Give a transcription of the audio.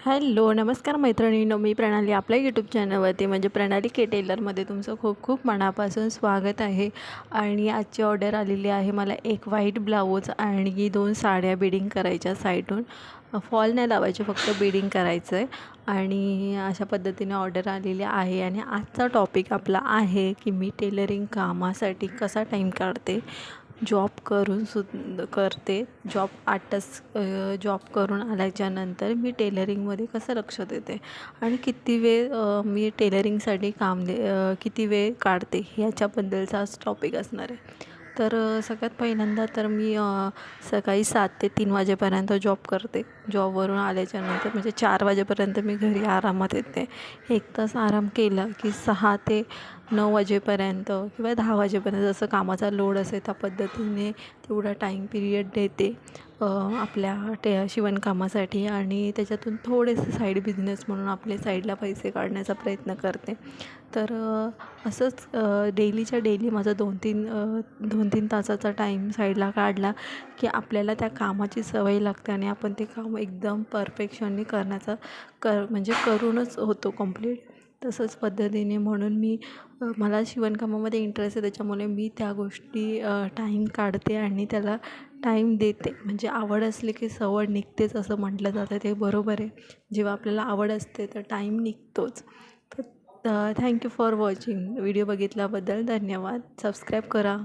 Hello नमस्कार मैत्रिणींनो मी प्रणाली आपल्या यूट्यूब चॅनलवरती म्हणजे प्रणाली के टेलरमध्ये तुमचं खूप खूप मनापासून स्वागत आहे. आणि आजची ऑर्डर आलेली आहे मला एक व्हाईट ब्लाऊज आणि दोन साड्या बिडिंग करायच्या साईडून फॉल नाही लावायचे फक्त बिडिंग करायचं आहे आणि अशा पद्धतीने ऑर्डर आलेली आहे. आणि आजचा टॉपिक आपला आहे की मी टेलरिंग कामासाठी कसा टाईम काढते. जॉब करून सु करते. जॉब आठ तास जॉब करून आल्याच्यानंतर मी टेलरिंगमध्ये कसं लक्ष देते? आणि किती वेळ मी टेलरिंगसाठी काम दे किती वेळ काढते? ह्याच्याबद्दलचा आज टॉपिक असणार आहे. तर सगळ्यात पहिल्यांदा तर मी सकाळी सात ते तीन वाजेपर्यंत जॉब करते. जॉबवरून आल्याच्यानंतर म्हणजे चार वाजेपर्यंत मी घरी आरामात येते. एक तास आराम केला की सहा ते नऊ वाजेपर्यंत किंवा दहा वाजेपर्यंत जसं कामाचा लोड असेल त्या पद्धतीने तेवढा टाईम पिरियड देते. आपल्या टे शिवणकामासाठी आणि त्याच्यातून थोडेसे साईड बिझनेस म्हणून आपले साईडला पैसे काढण्याचा प्रयत्न करते. तर असंच डेलीच्या डेली माझा दोन तीन दोन तीन तासाचा टाईम साईडला काढला की आपल्याला त्या कामाची सवय लागते आणि आपण ते काम एकदम परफेक्शनने करण्याचा कर म्हणजे करूनच होतो कंप्लीट तसंच पद्धतीने म्हणून मी मला शिवणकामामध्ये इंटरेस्ट आहे त्याच्यामुळे मी त्या गोष्टी टाईम काढते आणि त्याला टाईम देते. म्हणजे आवड असली की सवड निघतेच असं म्हटलं जातं ते बरोबर आहे. जेव्हा आपल्याला आवड असते तर टाईम निघतोच. तर thank you for watching video बघितल्याबद्दल धन्यवाद. सबस्क्राईब करा.